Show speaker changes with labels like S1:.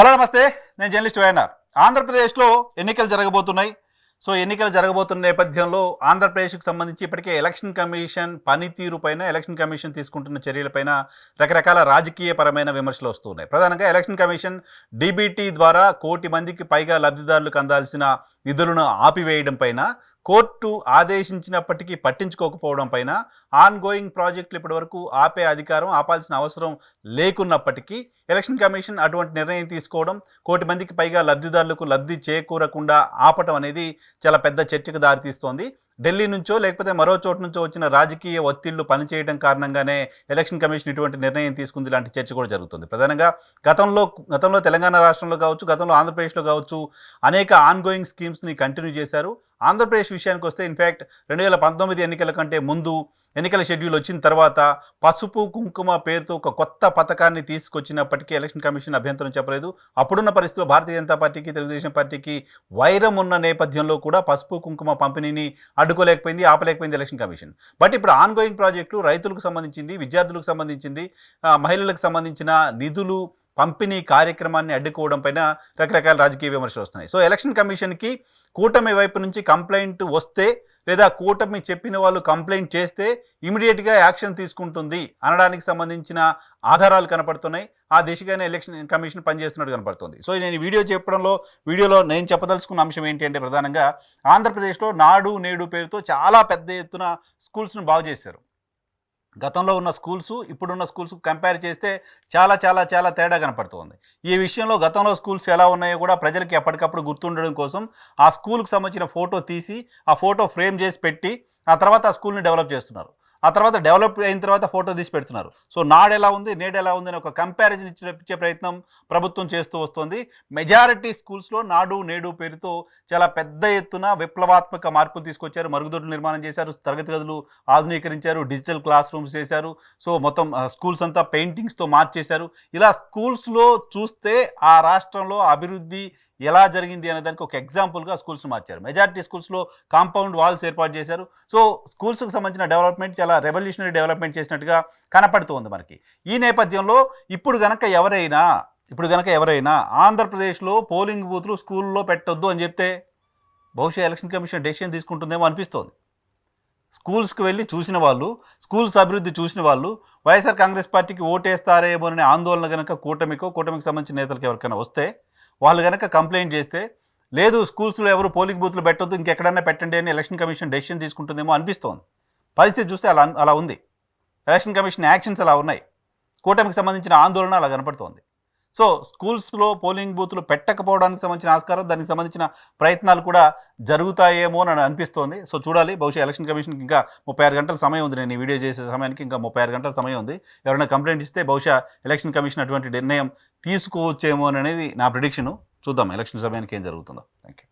S1: Hello నమస్తే. నేను journalist YNR. ఆంధ్రప్రదేశ్లో ఎన్నికలు జరగబోతున్నాయి. సో ఎన్నికలు జరగబోతున్న నేపథ్యంలో ఆంధ్రప్రదేశ్కి సంబంధించి ఇప్పటికే ఎలక్షన్ కమిషన్ పనితీరు పైన ఎలక్షన్ కమిషన్ తీసుకుంటున్న చర్యలపైన రకరకాల రాజకీయపరమైన విమర్శలు వస్తున్నాయి. ప్రధానంగా ఎలక్షన్ కమిషన్ డీబీటీ ద్వారా కోటి మందికి పైగా లబ్ధిదారులకు అందాల్సిన నిధులను ఆపివేయడం పైన కోర్టు ఆదేశించినప్పటికీ పట్టించుకోకపోవడం పైన ఆన్ గోయింగ్ ప్రాజెక్టులు ఇప్పటివరకు ఆపే అధికారం ఆపాల్సిన అవసరం లేకున్నప్పటికీ ఎలక్షన్ కమిషన్ అటువంటి నిర్ణయం తీసుకోవడం కోటి మందికి పైగా లబ్ధిదారులకు లబ్ధి చేకూరకుండా ఆపటం అనేది చాలా పెద్ద చర్చకు దారితీస్తోంది. ఢిల్లీ నుంచో లేకపోతే మరో చోటు నుంచో వచ్చిన రాజకీయ ఒత్తిళ్ళు పనిచేయడం కారణంగానే ఎలక్షన్ కమిషన్ ఇటువంటి నిర్ణయం తీసుకుంది ఇలాంటి చర్చ కూడా జరుగుతుంది. ప్రధానంగా గతంలో గతంలో తెలంగాణ రాష్ట్రంలో కావచ్చు గతంలో ఆంధ్రప్రదేశ్లో కావచ్చు అనేక ఆన్గోయింగ్ స్కీమ్స్ని కంటిన్యూ చేశారు. ఆంధ్రప్రదేశ్ విషయానికి వస్తే ఇన్ఫ్యాక్ట్ రెండు వేల పంతొమ్మిది ఎన్నికల కంటే ముందు ఎన్నికల షెడ్యూల్ వచ్చిన తర్వాత పసుపు కుంకుమ పేరుతో ఒక కొత్త పథకాన్ని తీసుకొచ్చినప్పటికీ ఎలక్షన్ కమిషన్ అభ్యంతరం చెప్పలేదు. అప్పుడున్న పరిస్థితిలో భారతీయ జనతా పార్టీకి తెలుగుదేశం పార్టీకి వైరం ఉన్న నేపథ్యంలో కూడా పసుపు కుంకుమ పంపిణీని అడ్డుకోలేకపోయింది ఆపలేకపోయింది ఎలక్షన్ కమిషన్. బట్ ఇప్పుడు ఆన్ గోయింగ్ ప్రాజెక్టులు రైతులకు సంబంధించింది విద్యార్థులకు సంబంధించింది మహిళలకు సంబంధించిన నిధులు పంపిణీ కార్యక్రమాన్ని అడ్డుకోవడం పైన రకరకాల రాజకీయ విమర్శలు వస్తున్నాయి. సో ఎలక్షన్ కమిషన్కి కూటమి వైపు నుంచి కంప్లైంట్ వస్తే లేదా కూటమి చెప్పిన వాళ్ళు కంప్లైంట్ చేస్తే ఇమీడియట్గా యాక్షన్ తీసుకుంటుంది అనడానికి సంబంధించిన ఆధారాలు కనపడుతున్నాయి. ఆ దిశగానే ఎలక్షన్ కమిషన్ పనిచేస్తున్నట్టు కనపడుతుంది. సో నేను వీడియో చెప్పడంలో వీడియోలో నేను చెప్పదలుచుకున్న అంశం ఏంటి అంటే ప్రధానంగా ఆంధ్రప్రదేశ్లో నాడు నేడు పేరుతో చాలా పెద్ద ఎత్తున స్కూల్స్ను బాగు చేశారు. గతంలో ఉన్న స్కూల్స్ ఇప్పుడున్న స్కూల్స్ కంపేర్ చేస్తే చాలా చాలా చాలా తేడా కనపడుతుంది. ఈ విషయంలో గతంలో స్కూల్స్ ఎలా ఉన్నాయో కూడా ప్రజలకి ఎప్పటికప్పుడు గుర్తుండడం కోసం ఆ స్కూల్కి సంబంధించిన ఫోటో తీసి ఆ ఫోటో ఫ్రేమ్ చేసి పెట్టి ఆ తర్వాత ఆ స్కూల్ని డెవలప్ చేస్తున్నారు. ఆ తర్వాత డెవలప్ అయిన తర్వాత ఫోటో తీసి పెడుతున్నారు. సో నాడు ఎలా ఉంది నేడు ఎలా ఉంది అని ఒక కంపారిజన్ ఇచ్చే ఇచ్చే ప్రయత్నం ప్రభుత్వం చేస్తూ వస్తుంది. మెజారిటీ స్కూల్స్లో నాడు నేడు పేరుతో చాలా పెద్ద ఎత్తున విప్లవాత్మక మార్పులు తీసుకొచ్చారు. మరుగుదొడ్లు నిర్మాణం చేశారు తరగతి గదులు ఆధునీకరించారు డిజిటల్ క్లాస్ రూమ్స్ చేశారు. సో మొత్తం స్కూల్స్ అంతా పెయింటింగ్స్తో మార్చేశారు. ఇలా స్కూల్స్లో చూస్తే ఆ రాష్ట్రంలో అభివృద్ధి ఎలా జరిగింది అనే దానికి ఒక ఎగ్జాంపుల్గా స్కూల్స్ మార్చారు. మెజారిటీ స్కూల్స్లో కాంపౌండ్ వాల్స్ ఏర్పాటు చేశారు. సో స్కూల్స్కి సంబంధించిన డెవలప్మెంట్ చాలా రెవల్యూషనరీ డెవలప్మెంట్ చేసినట్టుగా కనపడుతుంది మనకి. ఈ నేపథ్యంలో ఇప్పుడు గనక ఎవరైనా ఇప్పుడు గనక ఎవరైనా ఆంధ్రప్రదేశ్లో పోలింగ్ బూత్లు స్కూల్లో పెట్టొద్దు అని చెప్తే బహుశా ఎలక్షన్ కమిషన్ డెసిషన్ తీసుకుంటుందేమో అనిపిస్తోంది. స్కూల్స్కి వెళ్ళి చూసిన వాళ్ళు స్కూల్స్ అభివృద్ధి చూసిన వాళ్ళు వైఎస్ఆర్ కాంగ్రెస్ పార్టీకి ఓటేస్తారేమో అనే ఆందోళన కనుక కూటమికో కూటమికి సంబంధించిన నేతలకు ఎవరికైనా వస్తే వాళ్ళు కనుక కంప్లైంట్ చేస్తే లేదు స్కూల్స్లో ఎవరు పోలింగ్ బూత్లు పెట్టొద్దు ఇంకెక్కడన్నా పెట్టండి అని ఎలక్షన్ కమిషన్ డెసిషన్ తీసుకుంటుందేమో అనిపిస్తోంది. పరిస్థితి చూస్తే అలా అలా ఉంది. ఎలక్షన్ కమిషన్ యాక్షన్స్ అలా ఉన్నాయి. కూటమికి సంబంధించిన ఆందోళన అలా కనపడుతోంది. సో స్కూల్స్లో పోలింగ్ బూత్లు పెట్టకపోవడానికి సంబంధించిన ఆస్కారం దానికి సంబంధించిన ప్రయత్నాలు కూడా జరుగుతాయేమో అని అనిపిస్తోంది. సో చూడాలి. బహుశా ఎలక్షన్ కమిషన్కి ఇంకా ముప్పై ఆరు గంటల సమయం ఉంది. నేను ఈ వీడియో చేసే సమయానికి ఇంకా ముప్పై ఆరు గంటల సమయం ఉంది. ఎవరైనా కంప్లైంట్ ఇస్తే బహుశా ఎలక్షన్ కమిషన్ అటువంటి నిర్ణయం తీసుకోవచ్చేమో అనేది నా ప్రిడిక్షను. చూద్దాం ఎలక్షన్ సమయానికి ఏం జరుగుతుందో. Thank you